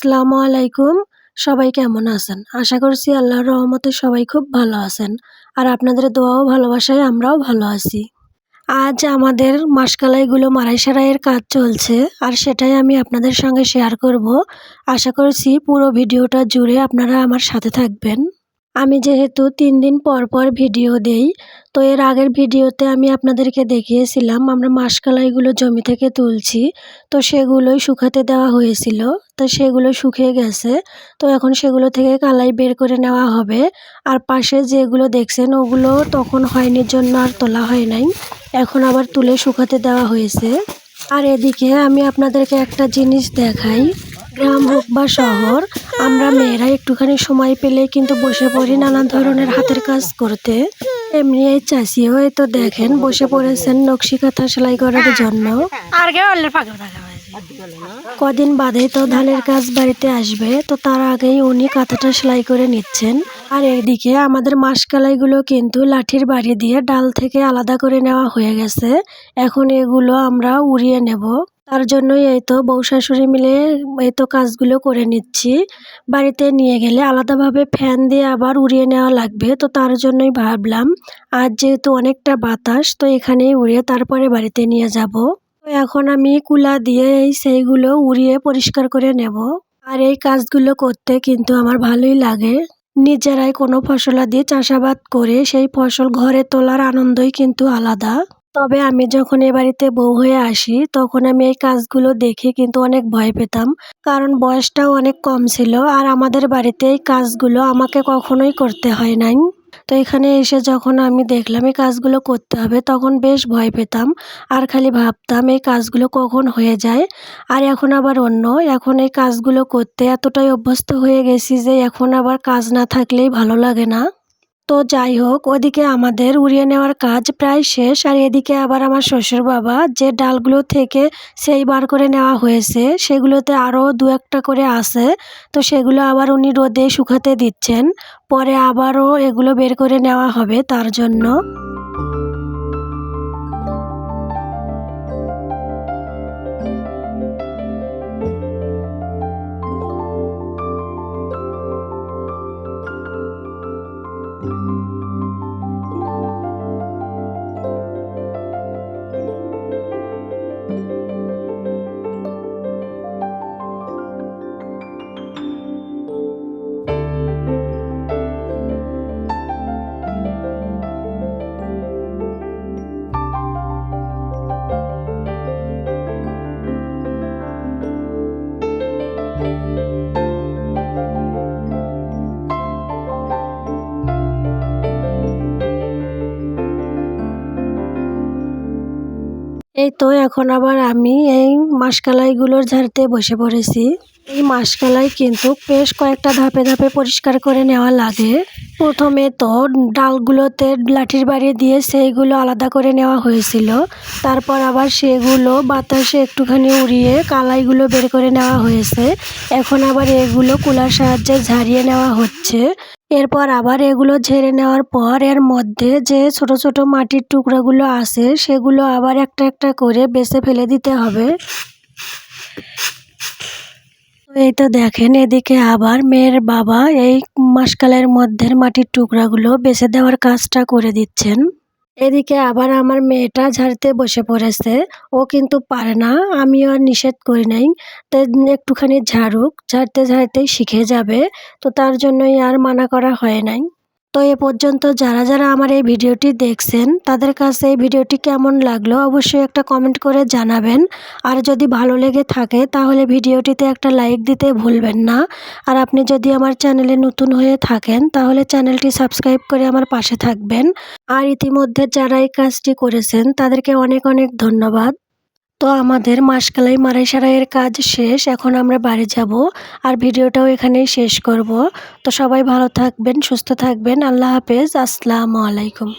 আসসালামু আলাইকুম। সবাই কেমন আছেন? আশা করছি আল্লাহর রহমতে সবাই খুব ভালো আছেন। আর আপনাদের দোয়াও ভালোবাসায় আমরাও ভালো আছি। আজ আমাদের মাসকালাইগুলো মারাই সারাইয়ের কাজ চলছে আর সেটাই আমি আপনাদের সঙ্গে শেয়ার করব। আশা করছি পুরো ভিডিওটা জুড়ে আপনারা আমার সাথে থাকবেন। আমি যেহেতু তিন দিন পর পর ভিডিও দেই, তো এর আগের ভিডিওতে আমি আপনাদেরকে দেখিয়েছিলাম, আমরা মাসকালাইগুলো জমি থেকে তুলছি, তো সেগুলোই শুকাতে দেওয়া হয়েছিল, তো সেগুলো শুকিয়ে গেছে, তো এখন সেগুলো থেকে কালাই বের করে নেওয়া হবে, আর পাশে যেগুলো দেখছেন ওগুলো তখন হয়নি জন্য আর তোলা হয় নাই, এখন আবার তুলে শুকাতে দেওয়া হয়েছে। আর এদিকে আমি আপনাদেরকে একটা জিনিস দেখাই গ্রাম হোক বা শহর আমরা মেয়েরা একটুখানি সময় পেলে কিন্তু বসে পড়ি নানান ধরনের হাতের কাজ করতে। এমনি এই চাষিও এই তো দেখেন বসে পড়েছেন নকশি কাঁথা সেলাই করার জন্য। কদিন বাদে তো ধানের কাজ বাড়িতে আসবে তো তার আগেই উনি কাঁথাটা সেলাই করে নিচ্ছেন। আর এদিকে আমাদের মাসকালাইগুলো কিন্তু লাঠির বাড়ি দিয়ে ডাল থেকে আলাদা করে নেওয়া হয়ে গেছে। এখন এগুলো আমরা উড়িয়ে নেব। তার জন্যই এই তো বউ শাশুড়ি মিলে এই তো কাজগুলো করে নিচ্ছি। বাড়িতে নিয়ে গেলে আলাদাভাবে ফ্যান দিয়ে আবার উড়িয়ে নেওয়া লাগবে, তো তার জন্যই ভাবলাম আজ যেহেতু অনেকটা বাতাস, তো এখানেই উড়িয়ে তারপরে বাড়িতে নিয়ে যাব। তো এখন আমি কুলা দিয়ে এই সেইগুলো উড়িয়ে পরিষ্কার করে নেব। আর এই কাজগুলো করতে কিন্তু আমার ভালোই লাগে। নিজেরাই কোনো ফসলা দিয়ে চাষাবাদ করে সেই ফসল ঘরে তোলার আনন্দই কিন্তু আলাদা। তবে আমি যখন এ বাড়িতে বউ হয়ে আসি, তখন আমি এই কাজগুলো দেখে কিন্তু অনেক ভয় পেতাম। কারণ বয়সটাও অনেক কম ছিল আর আমাদের বাড়িতে এই কাজগুলো আমাকে কখনোই করতে হয় নাই। তো এখানে এসে যখন আমি দেখলাম এই কাজগুলো করতে হবে, তখন বেশ ভয় পেতাম আর খালি ভাবতাম এই কাজগুলো কখন হয়ে যায় আর এখন আবার অন্য। এখন এই কাজগুলো করতে এতটাই অভ্যস্ত হয়ে গেছি যে এখন আবার কাজ না থাকলেই ভালো লাগে না। তো যাই হোক, ওদিকে আমাদের উড়িয়ে নেওয়ার কাজ প্রায় শেষ আর এদিকে আবার আমার শ্বশুর বাবা যে ডালগুলো থেকে সেই বার করে নেওয়া হয়েছে, সেগুলোতে আরও দু একটা করে আছে। তো সেগুলো আবার উনি রোদে শুকাতে দিচ্ছেন, পরে আবারও এগুলো বের করে নেওয়া হবে তার জন্য। এই তো এখন আবার আমি এই মাসকালাইগুলোর ঝাড়তে বসে পড়েছি। এই মাসকালাই কিন্তু বেশ কয়েকটা ধাপে ধাপে পরিষ্কার করে নেওয়া লাগে। প্রথমে তো ডালগুলোতে লাঠির বাড়ি দিয়ে সেইগুলো আলাদা করে নেওয়া হয়েছিল। তারপর আবার সেগুলো বাতাসে একটুখানি উড়িয়ে কালাইগুলো বের করে নেওয়া হয়েছে। এখন আবার এগুলো কুলার সাহায্যে ঝাড়িয়ে নেওয়া হচ্ছে। এরপর আবার এগুলো ঝেড়ে নেওয়ার পর এর মধ্যে যে ছোট ছোট মাটির টুকরাগুলো আছে, সেগুলো আবার একটা একটা করে বেছে ফেলে দিতে হবে। এই তো দেখেন, এদিকে আবার মেয়ের বাবা এই মাসকালের মধ্যে মাটির টুকরাগুলো বেছে দেওয়ার কাজটা করে দিচ্ছেন। এদিকে আবার আমার মেয়েটা ঝাড়তে বসে পড়েছে, ও কিন্তু পারে না, আমিও আর নিষেধ করি নাই। তো একটুখানি ঝাড়ুক, ঝাড়তে ঝাড়তেই শিখে যাবে, তো তার জন্যই আর মানা করা হয় নাই। তো এ পর্যন্ত যারা যারা আমার এই ভিডিওটি দেখছেন, তাদের কাছে এই ভিডিওটি কেমন লাগল অবশ্যই একটা কমেন্ট করে জানাবেন। আর যদি ভালো লেগে থাকে, তাহলে ভিডিওটিতে একটা লাইক দিতে ভুলবেন না। আর আপনি যদি আমার চ্যানেলে নতুন হয়ে থাকেন, তাহলে চ্যানেলটি সাবস্ক্রাইব করে আমার পাশে থাকবেন। আর ইতিমধ্যে যারা এই কাজটি করেছেন, তাদেরকে অনেক অনেক ধন্যবাদ। তো আমাদের মাসকালাই মারাই সারাইয়ের কাজ শেষ, এখন আমরা বাড়ি যাব আর ভিডিওটাও এখানেই শেষ করব। তো সবাই ভালো থাকবেন, সুস্থ থাকবেন, আল্লাহ হাফেজ, আসসালামু আলাইকুম।